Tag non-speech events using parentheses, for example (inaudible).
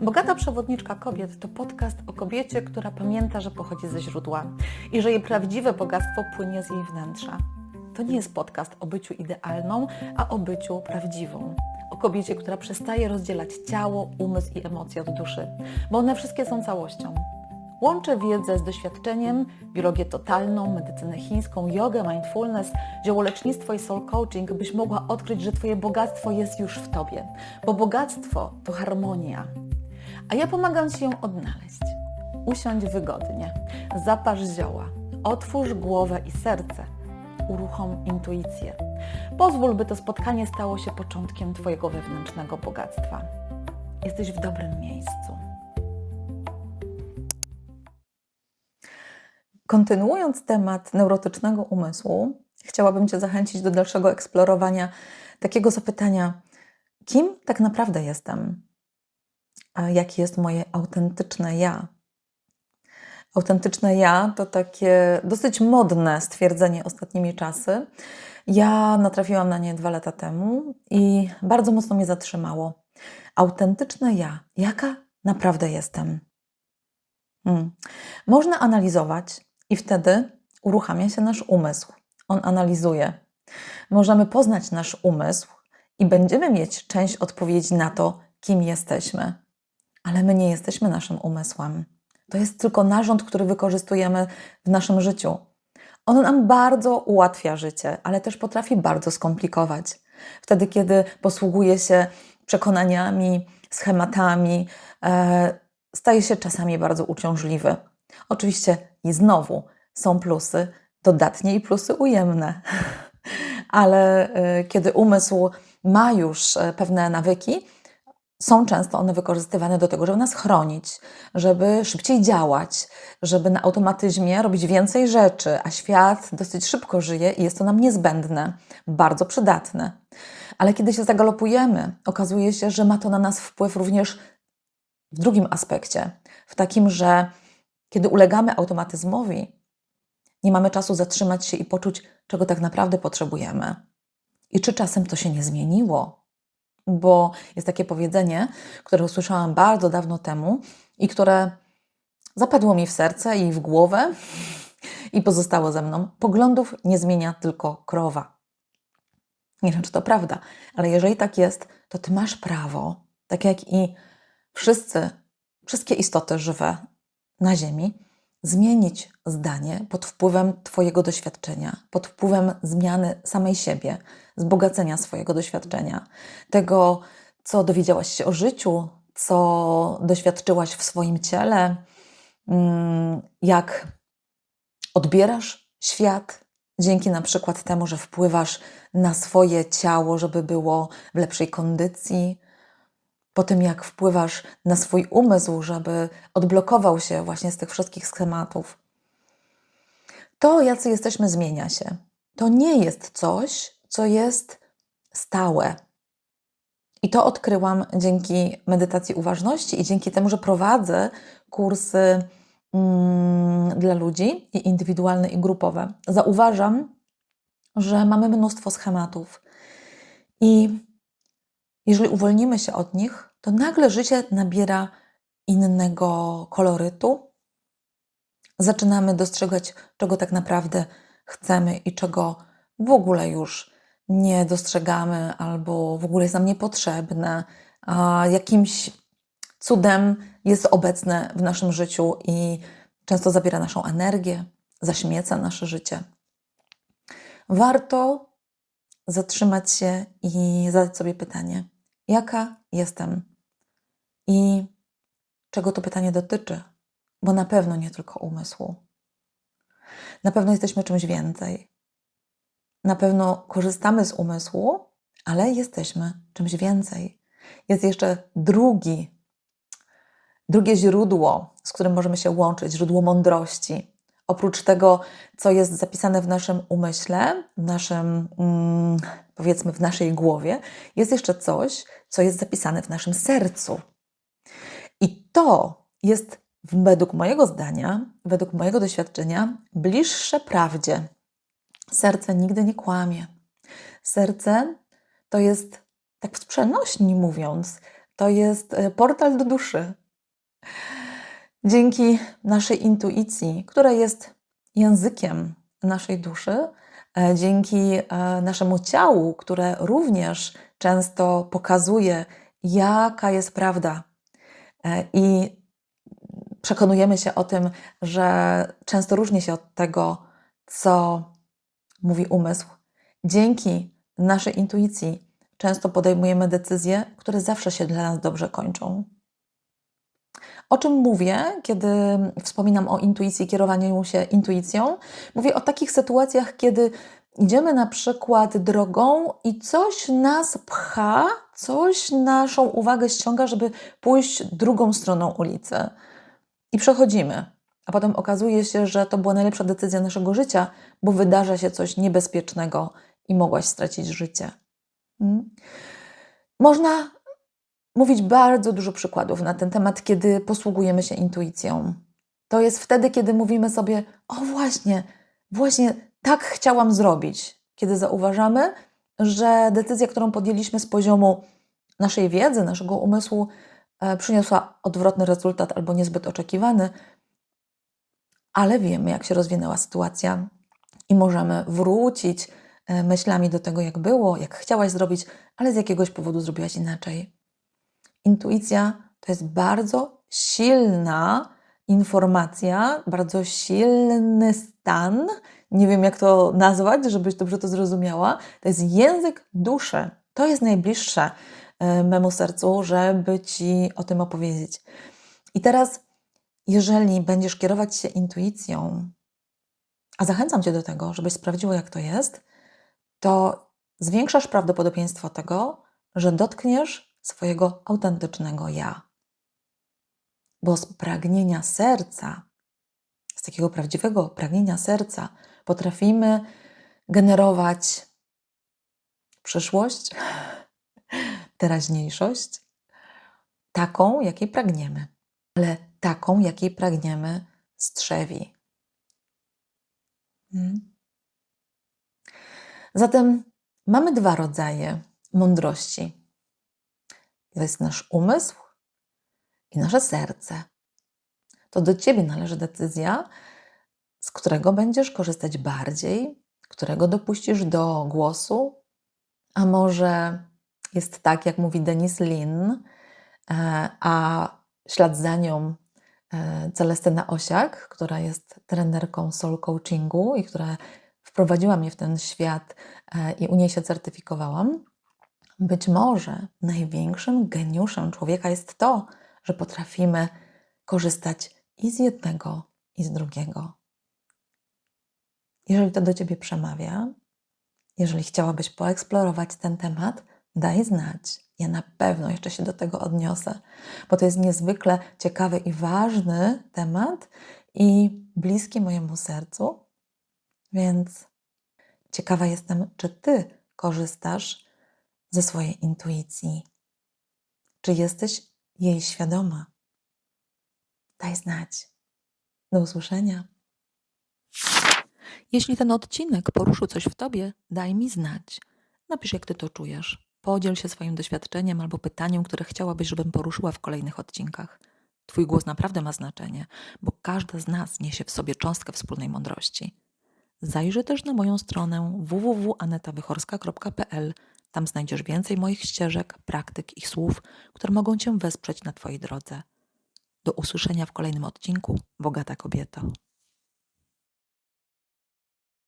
Bogata przewodniczka kobiet to podcast o kobiecie, która pamięta, że pochodzi ze źródła i że jej prawdziwe bogactwo płynie z jej wnętrza. To nie jest podcast o byciu idealną, a o byciu prawdziwą. O kobiecie, która przestaje rozdzielać ciało, umysł i emocje od duszy, bo one wszystkie są całością. Łączę wiedzę z doświadczeniem, biologię totalną, medycynę chińską, jogę, mindfulness, ziołolecznictwo i soul coaching, byś mogła odkryć, że Twoje bogactwo jest już w Tobie. Bo bogactwo to harmonia. A ja pomagam Ci ją odnaleźć. Usiądź wygodnie, zaparz zioła, otwórz głowę i serce, uruchom intuicję. Pozwól, by to spotkanie stało się początkiem Twojego wewnętrznego bogactwa. Jesteś w dobrym miejscu. Kontynuując temat neurotycznego umysłu, chciałabym Cię zachęcić do dalszego eksplorowania takiego zapytania: kim tak naprawdę jestem? Jakie jest moje autentyczne ja? Autentyczne ja to takie dosyć modne stwierdzenie ostatnimi czasy. Ja natrafiłam na nie dwa lata temu i bardzo mocno mnie zatrzymało. Autentyczne ja. Jaka naprawdę jestem? Hmm. Można analizować, i wtedy uruchamia się nasz umysł. On analizuje. Możemy poznać nasz umysł i będziemy mieć część odpowiedzi na to, kim jesteśmy. Ale my nie jesteśmy naszym umysłem. To jest tylko narząd, który wykorzystujemy w naszym życiu. On nam bardzo ułatwia życie, ale też potrafi bardzo skomplikować. Wtedy, kiedy posługuje się przekonaniami, schematami, e, staje się czasami bardzo uciążliwy. Oczywiście i znowu są plusy dodatnie i plusy ujemne, (laughs) ale e, kiedy umysł ma już e, pewne nawyki, są często one wykorzystywane do tego, żeby nas chronić, żeby szybciej działać, żeby na automatyzmie robić więcej rzeczy, a świat dosyć szybko żyje i jest to nam niezbędne, bardzo przydatne. Ale kiedy się zagalopujemy, okazuje się, że ma to na nas wpływ również w drugim aspekcie, w takim, że kiedy ulegamy automatyzmowi, nie mamy czasu zatrzymać się i poczuć, czego tak naprawdę potrzebujemy. I czy czasem to się nie zmieniło? Bo jest takie powiedzenie, które usłyszałam bardzo dawno temu i które zapadło mi w serce i w głowę (laughs) i pozostało ze mną. Poglądów nie zmienia tylko krowa. Nie wiem, czy to prawda, ale jeżeli tak jest, to ty masz prawo, tak jak i wszyscy, wszystkie istoty żywe na Ziemi, zmienić zdanie pod wpływem Twojego doświadczenia, pod wpływem zmiany samej siebie, wzbogacenia swojego doświadczenia, tego, co dowiedziałaś się o życiu, co doświadczyłaś w swoim ciele, mm, jak odbierasz świat, dzięki na przykład temu, że wpływasz na swoje ciało, żeby było w lepszej kondycji, po tym jak wpływasz na swój umysł, żeby odblokował się właśnie z tych wszystkich schematów. To, jacy jesteśmy, zmienia się. To nie jest coś, co jest stałe. I to odkryłam dzięki medytacji uważności i dzięki temu, że prowadzę kursy mm, dla ludzi i indywidualne i grupowe. Zauważam, że mamy mnóstwo schematów. I jeżeli uwolnimy się od nich, to nagle życie nabiera innego kolorytu. Zaczynamy dostrzegać, czego tak naprawdę chcemy i czego w ogóle już nie dostrzegamy, albo w ogóle jest nam niepotrzebne, a jakimś cudem jest obecne w naszym życiu i często zabiera naszą energię, zaśmieca nasze życie. Warto zatrzymać się i zadać sobie pytanie: jaka jestem i czego to pytanie dotyczy, bo na pewno nie tylko umysłu. Na pewno jesteśmy czymś więcej. Na pewno korzystamy z umysłu, ale jesteśmy czymś więcej. Jest jeszcze drugi, drugie źródło, z którym możemy się łączyć, źródło mądrości. Oprócz tego, co jest zapisane w naszym umyśle, w naszym, mm, powiedzmy, w naszej głowie, jest jeszcze coś, co jest zapisane w naszym sercu. I to jest według mojego zdania, według mojego doświadczenia, bliższe prawdzie. Serce nigdy nie kłamie. Serce to jest, tak w przenośni mówiąc, To jest e, portal do duszy. Dzięki naszej intuicji, która jest językiem naszej duszy, e, dzięki e, naszemu ciału, które również często pokazuje, jaka jest prawda. E, I przekonujemy się o tym, że często różni się od tego, co mówi umysł. Dzięki naszej intuicji często podejmujemy decyzje, które zawsze się dla nas dobrze kończą. O czym mówię, kiedy wspominam o intuicji, kierowaniu się intuicją? Mówię o takich sytuacjach, kiedy idziemy na przykład drogą i coś nas pcha, coś naszą uwagę ściąga, żeby pójść drugą stroną ulicy. I przechodzimy. A potem okazuje się, że to była najlepsza decyzja naszego życia, bo wydarza się coś niebezpiecznego i mogłaś stracić życie. Hmm? Można mówić bardzo dużo przykładów na ten temat, kiedy posługujemy się intuicją. To jest wtedy, kiedy mówimy sobie: O, właśnie, właśnie tak chciałam zrobić. Kiedy zauważamy, że decyzja, którą podjęliśmy z poziomu naszej wiedzy, naszego umysłu, e, przyniosła odwrotny rezultat albo niezbyt oczekiwany, ale wiemy, jak się rozwinęła sytuacja i możemy wrócić e, myślami do tego, jak było, jak chciałaś zrobić, ale z jakiegoś powodu zrobiłaś inaczej. Intuicja to jest bardzo silna informacja, bardzo silny stan. Nie wiem, jak to nazwać, żebyś dobrze to zrozumiała. To jest język duszy. To jest najbliższe e, memu sercu, żeby ci o tym opowiedzieć. I teraz, jeżeli będziesz kierować się intuicją, a zachęcam cię do tego, żebyś sprawdziła, jak to jest, to zwiększasz prawdopodobieństwo tego, że dotkniesz swojego autentycznego ja. Bo z pragnienia serca, z takiego prawdziwego pragnienia serca, potrafimy generować przyszłość, teraźniejszość, taką, jakiej pragniemy, ale taką, jakiej pragniemy z trzewi. Hmm. Zatem mamy dwa rodzaje mądrości. To jest nasz umysł i nasze serce. To do ciebie należy decyzja, z którego będziesz korzystać bardziej, którego dopuścisz do głosu, a może jest tak, jak mówi Denis Lin, e, a ślad za nią e, Celestyna Osiak, która jest trenerką soul coachingu i która wprowadziła mnie w ten świat e, i u niej się certyfikowałam. Być może największym geniuszem człowieka jest to, że potrafimy korzystać i z jednego, i z drugiego. Jeżeli to do ciebie przemawia, jeżeli chciałabyś poeksplorować ten temat, daj znać. Ja na pewno jeszcze się do tego odniosę, bo to jest niezwykle ciekawy i ważny temat i bliski mojemu sercu. Więc ciekawa jestem, czy ty korzystasz ze swojej intuicji. Czy jesteś jej świadoma? Daj znać. Do usłyszenia. Jeśli ten odcinek poruszył coś w tobie, daj mi znać. Napisz, jak ty to czujesz. Podziel się swoim doświadczeniem albo pytaniem, które chciałabyś, żebym poruszyła w kolejnych odcinkach. Twój głos naprawdę ma znaczenie, bo każda z nas niesie w sobie cząstkę wspólnej mądrości. Zajrzyj też na moją stronę www.anetawychorska.pl. Tam znajdziesz więcej moich ścieżek, praktyk i słów, które mogą Cię wesprzeć na Twojej drodze. Do usłyszenia w kolejnym odcinku, Bogata Kobieto.